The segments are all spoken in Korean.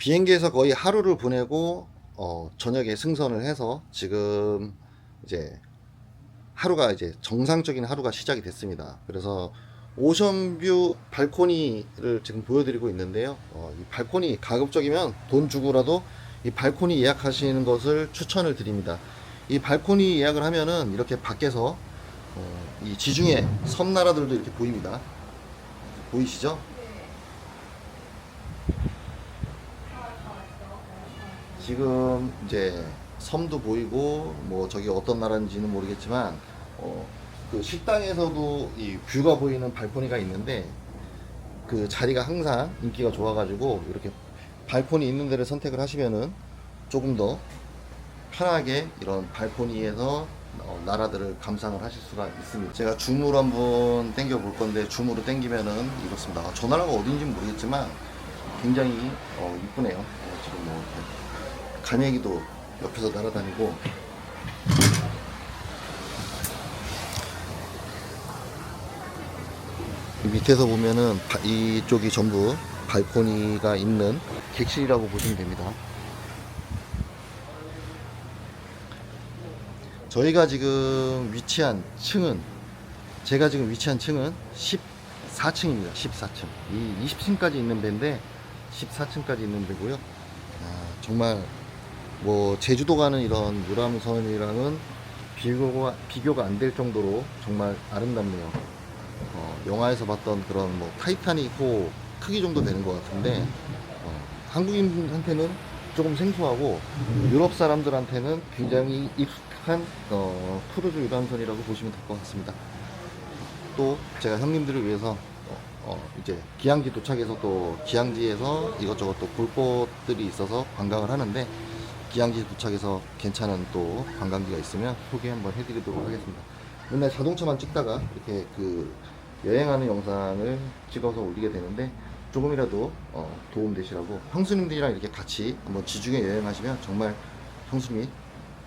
비행기에서 거의 하루를 보내고 어, 저녁에 승선을 해서 지금 이제 하루가 이제 정상적인 하루가 시작이 됐습니다. 그래서 오션뷰 발코니를 지금 보여드리고 있는데요. 어, 이 발코니 가급적이면 돈 주고라도 이 발코니 예약하시는 것을 추천을 드립니다. 이 발코니 예약을 하면은 이렇게 밖에서 어, 이 지중해 섬나라들도 이렇게 보입니다. 보이시죠? 지금 이제 섬도 보이고 뭐 저기 어떤 나라인지는 모르겠지만 어, 그 식당에서도 이 뷰가 보이는 발코니가 있는데 그 자리가 항상 인기가 좋아가지고 이렇게 발코니 있는 데를 선택을 하시면은 조금 더 편하게 이런 발코니에서 어, 나라들을 감상을 하실 수가 있습니다. 제가 줌으로 한번 당겨 볼 건데 줌으로 당기면은 이렇습니다. 아, 저 나라가 어딘지는 모르겠지만 굉장히 어, 이쁘네요. 어, 지금 뭐 이렇게 가메기도 옆에서 날아다니고 이 밑에서 보면은 바- 이쪽이 전부 발코니가 있는 객실이라고 보시면 됩니다. 저희가 지금 위치한 층은 제가 지금 위치한 층은 14층입니다. 14층. 이 20층까지 있는 배인데 14층까지 있는 배고요. 아, 정말 뭐 제주도 가는 이런 유람선이랑은 비교가 비교가 안 될 정도로 정말 아름답네요. 어, 영화에서 봤던 그런 뭐 타이타닉 호 크기 정도 되는 것 같은데 어, 한국인한테는 조금 생소하고 유럽 사람들한테는 굉장히 익숙한 어, 크루즈 유람선이라고 보시면 될 것 같습니다. 또 제가 형님들을 위해서 어, 어, 이제 기항지 도착해서 또 기항지에서 이것저것 또볼 곳들이 있어서 관광을 하는데 기항지 도착해서 괜찮은 또 관광지가 있으면 소개 한번 해드리도록 하겠습니다. 맨날 자동차만 찍다가 이렇게 그 여행하는 영상을 찍어서 올리게 되는데 조금이라도 어, 도움 되시라고 형수님들이랑 이렇게 같이 한번 지중해 여행하시면 정말 형수님이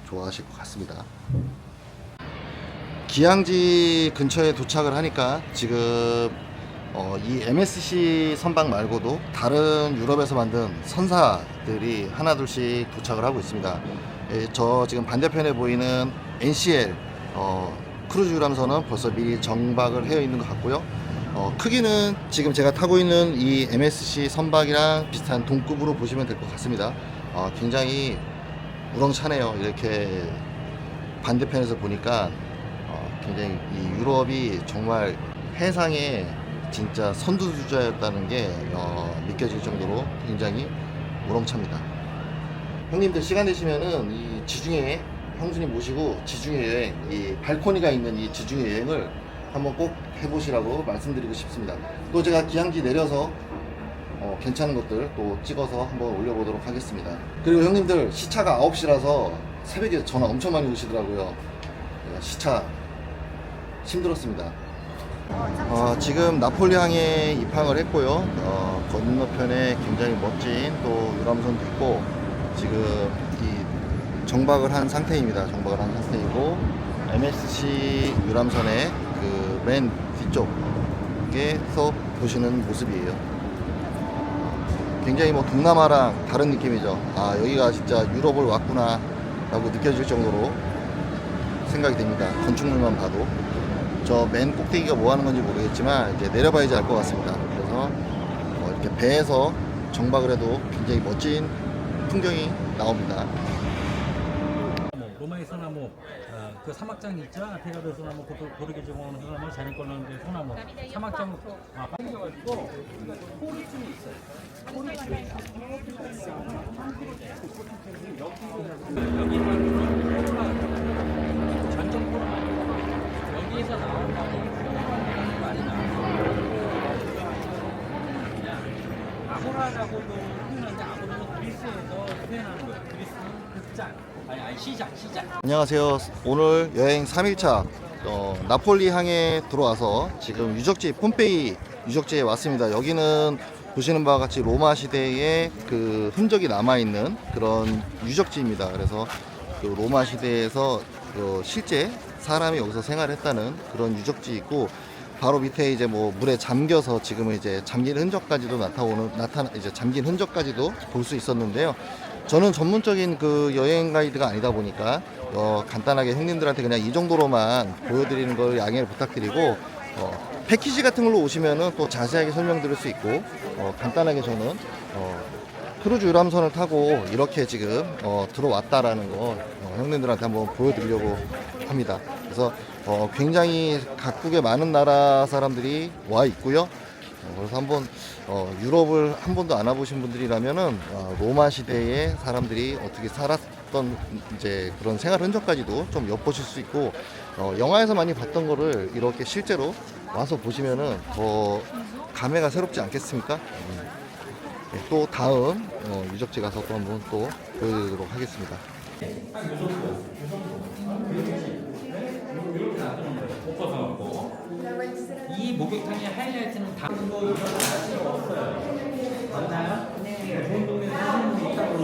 좋아하실 것 같습니다. 기항지 근처에 도착을 하니까 지금 어, 이 MSC 선박 말고도 다른 유럽에서 만든 선사들이 하나둘씩 도착을 하고 있습니다. 예, 저 지금 반대편에 보이는 NCL 어, 크루즈 유람선은 벌써 미리 정박을 해어 있는 것 같고요. 어, 크기는 지금 제가 타고 있는 이 MSC 선박이랑 비슷한 동급으로 보시면 될 것 같습니다. 어, 굉장히 우렁차네요. 이렇게 반대편에서 보니까 어, 굉장히 이 유럽이 정말 해상에 진짜 선두주자였다는 게 어, 느껴질 정도로 굉장히 우렁찹니다. 형님들 시간 되시면은 이 지중해 형수님 모시고 지중해 여행, 이 발코니가 있는 이 지중해 여행을 한번 꼭 해보시라고 말씀드리고 싶습니다. 또 제가 기항지 내려서 어, 괜찮은 것들 또 찍어서 한번 올려보도록 하겠습니다. 그리고 형님들 시차가 9시라서 새벽에 전화 엄청 많이 오시더라고요. 네, 시차 힘들었습니다. 어, 지금 나폴리 항에 입항을 했고요. 어, 건너편에 굉장히 멋진 또 유람선도 있고 지금 이 정박을 한 상태입니다. 정박을 한 상태이고 MSC 유람선의 그 맨 뒤쪽에서 보시는 모습이에요. 굉장히 뭐 동남아랑 다른 느낌이죠. 아 여기가 진짜 유럽을 왔구나라고 느껴질 정도로 생각이 됩니다. 건축물만 봐도 저 맨 꼭대기가 뭐 하는 건지 모르겠지만 이제 내려봐야지 알 것 같습니다. 그래서 뭐 이렇게 배에서 정박을 해도 굉장히 멋진 풍경이 나옵니다. 뭐 로마의 소나무 어, 그 사막장 있죠 가서 소나무 그 고르게 정하는 소나무 자연 걸리는 소나무 사막장 아 빠져가지고 폴이 좀 있어요 여기는 아고라라고도 표현하는데 아고라는 그리스에서 표현하는 거예요 그리스는 극장 아니 아니 시작 시작 안녕하세요. 오늘 여행 3일차 어, 나폴리 항에 들어와서 지금 유적지 폼페이 유적지에 왔습니다. 여기는 보시는 바와 같이 로마 시대의 그 흔적이 남아 있는 그런 유적지입니다. 그래서 그 로마 시대에서 그 실제 사람이 여기서 생활했다는 그런 유적지 있고 바로 밑에 이제 뭐 물에 잠겨서 지금은 이제 잠긴 흔적까지도 나타오는 나타 이제 잠긴 흔적까지도 볼 수 있었는데요. 저는 전문적인 그 여행 가이드가 아니다 보니까 어, 간단하게 형님들한테 그냥 이 정도로만 보여드리는 걸 양해를 부탁드리고 어, 패키지 같은 걸로 오시면은 또 자세하게 설명드릴 수 있고 어, 간단하게 저는 어, 크루즈 유람선을 타고 이렇게 지금 어, 들어왔다라는 거 어, 형님들한테 한번 보여드리려고 합니다. 그래서 어, 굉장히 각국의 많은 나라 사람들이 와 있고요. 어, 그래서 한번 어, 유럽을 한 번도 안 와보신 분들이라면은 어, 로마 시대의 사람들이 어떻게 살았던 이제 그런 생활 흔적까지도 좀 엿보실 수 있고 어, 영화에서 많이 봤던 거를 이렇게 실제로 와서 보시면은 더 감회가 새롭지 않겠습니까? 음. 네, 또 다음 어, 유적지 가서 또 한번 또 보여드리도록 하겠습니다. 이 목욕탕의 하이라이트는 다른 거 이런 거 사실 없어요. 맞나요? 네. 좋은 동네 사시는 분이 있다고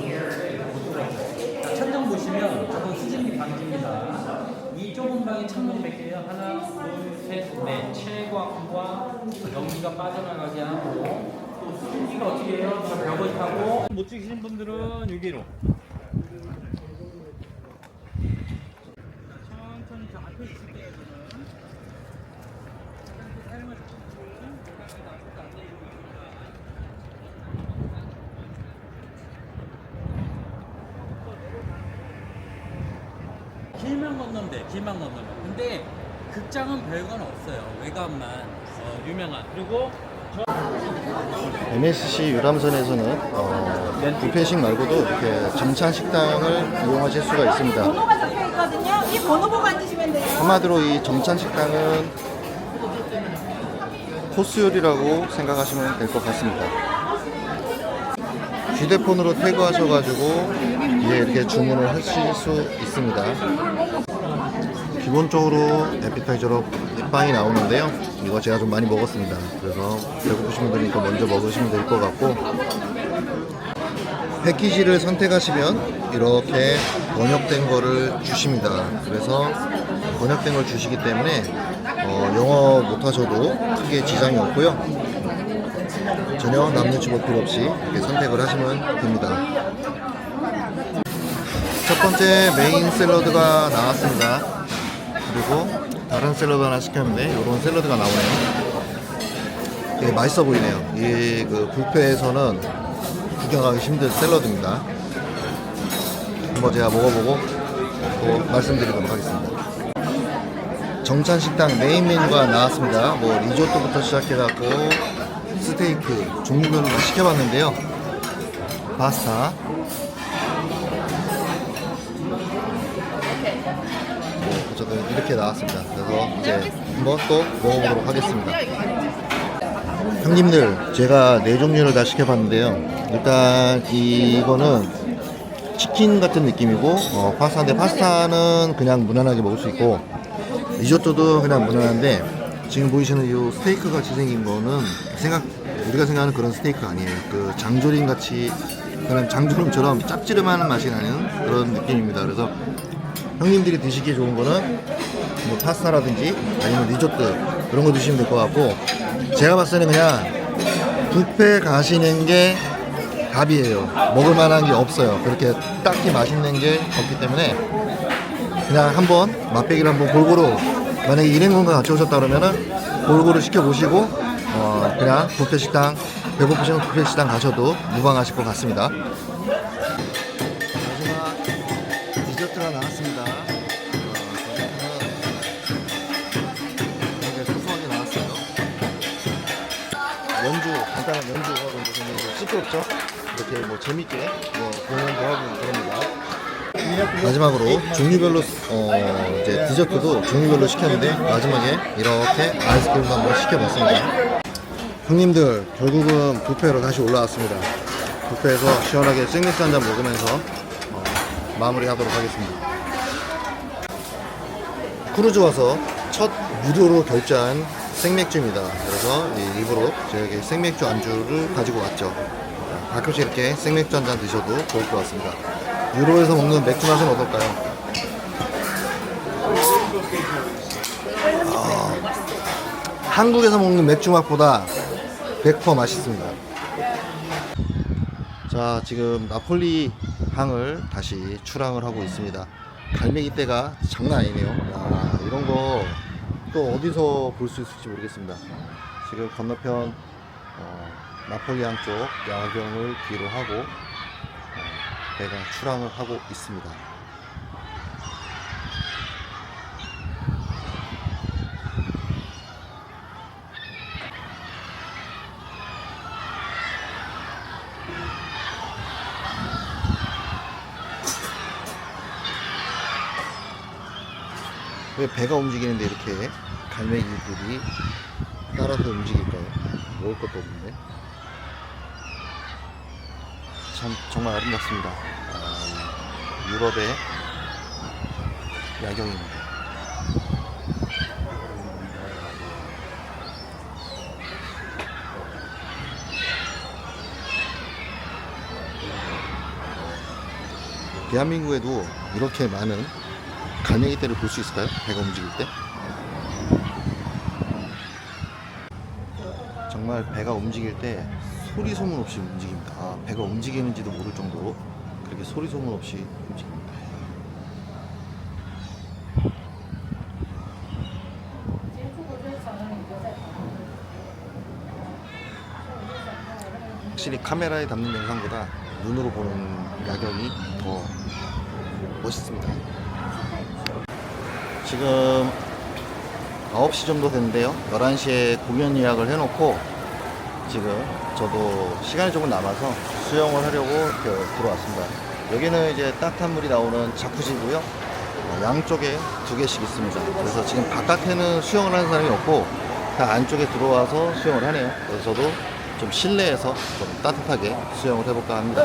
그러는데 자, 천장 보시면 저건 수증기 방지입니다. 이 좁은 방에 창문이 몇 개예요? 하나, 둘, 셋, 넷. 채광과 연기가 빠져나가게 하고 또 수증기가 어떻게 해요? 저 벽을 타고 못 찍으시는 분들은 여기로 천천히 저 앞에 있을 때에는 길만 건너면 돼, 길만 건너면. 근데 극장은 별건 없어요. 외관만 어, 유명한. 그리고 MSC 유람선에서는 어, 뷔페식 말고도 이렇게 정찬 식당을 이용하실 수가 있습니다. 번호가 적혀 있거든요. 이 번호 보고 앉으시면 돼요. 한마디로 이 정찬 식당은 코스 요리라고 생각하시면 될 것 같습니다. 휴대폰으로 태그하셔가지고 이제 이렇게 주문을 하실 수 있습니다. 기본적으로 에피타이저로 빵이 나오는데요. 이거 제가 좀 많이 먹었습니다. 그래서 배고프신 분들은 이거 먼저 먹으시면 될 것 같고 패키지를 선택하시면 이렇게 번역된 거를 주십니다. 그래서 번역된 걸 주시기 때문에 어, 영어 못하셔도 크게 지장이 없고요. 전혀 남눈치 볼 필요 없이 이렇게 선택을 하시면 됩니다. 첫 번째 메인 샐러드가 나왔습니다. 그리고 다른 샐러드 하나 시켰는데 이런 샐러드가 나오네요. 되게 맛있어 보이네요. 이 그 뷔페에서는 구경하기 힘든 샐러드입니다. 한번 제가 먹어보고 또 말씀드리도록 하겠습니다. 정찬 식당 메인 메뉴가 나왔습니다. 뭐 리조또부터 시작해갖고 스테이크 종류별로 다 시켜봤는데요. 파스타, 뭐 어쨌든 이렇게 나왔습니다. 그래서 이제 한번 또 먹어보도록 하겠습니다. 형님들 제가 네 종류를 다 시켜봤는데요. 일단 이거는 치킨 같은 느낌이고 어, 파스타인데 파스타는 그냥 무난하게 먹을 수 있고 리조또도 그냥 무난한데 지금 보이시는 이 스테이크 같이 생긴 거는 생각 우리가 생각하는 그런 스테이크 아니에요. 그 장조림 같이 그런 장조림처럼 짭지름한 맛이 나는 그런 느낌입니다. 그래서 형님들이 드시기 좋은 거는 뭐 파스타라든지 아니면 리조또 그런 거 드시면 될 것 같고 제가 봤을 때는 그냥 뷔페 가시는 게 답이에요. 먹을 만한 게 없어요. 그렇게 딱히 맛있는 게 없기 때문에 그냥 한번 맛배기를 한번 골고루 만약에 일행권과 같이 오셨다 그러면은 골고루 시켜 보시고 어 그냥 뷔페 식당 배고프시면 뷔페 식당 가셔도 무방하실 것 같습니다. 재밌게 뭐 공연도 하고 그럽니다. 마지막으로 종류별로 어 이제 디저트도 종류별로 시켰는데 마지막에 이렇게 아이스크림도 한번 시켜봤습니다. 형님들 결국은 뷔페로 다시 올라왔습니다. 뷔페에서 시원하게 생맥주 한잔 먹으면서 어, 마무리하도록 하겠습니다. 크루즈 와서 첫 무료로 결제한 생맥주입니다. 그래서 이 일부러 이렇게 생맥주 안주를 가지고 왔죠. 가끔씩 이렇게 생맥주 한 잔 드셔도 좋을 것 같습니다. 유로에서 먹는 맥주 맛은 어떨까요? 아, 한국에서 먹는 맥주 맛보다 100% 맛있습니다. 자, 지금 나폴리 항을 다시 출항을 하고 있습니다. 갈매기 떼가 장난 아니네요. 야, 이런 거 또 어디서 볼 수 있을지 모르겠습니다. 지금 건너편 어, 나폴리 항쪽 야경을 뒤로 하고 어, 배가 출항을 하고 있습니다. 왜 배가 움직이는데 이렇게 갈매기들이 따라서 움직일까요? 먹을 것도 없는데. 참 정말 아름답습니다. 아, 유럽의 야경입니다. 대한민국에도 이렇게 많은 갈매기 떼를 볼 수 있을까요? 배가 움직일 때? 정말 배가 움직일 때 소리 소문 없이 움직입니다. 아, 배가 움직이는지도 모를 정도로 그렇게 소리 소문 없이 움직입니다. 확실히 카메라에 담는 영상보다 눈으로 보는 야경이 더 멋있습니다. 지금 9시 정도 됐는데요. 11시에 공연 예약을 해놓고 지금 저도 시간이 조금 남아서 수영을 하려고 이렇게 들어왔습니다. 여기는 이제 따뜻한 물이 나오는 자쿠지고요. 어, 양쪽에 두 개씩 있습니다. 그래서 지금 바깥에는 수영을 하는 사람이 없고 다 안쪽에 들어와서 수영을 하네요. 그래서 저도 좀 실내에서 좀 따뜻하게 수영을 해볼까 합니다.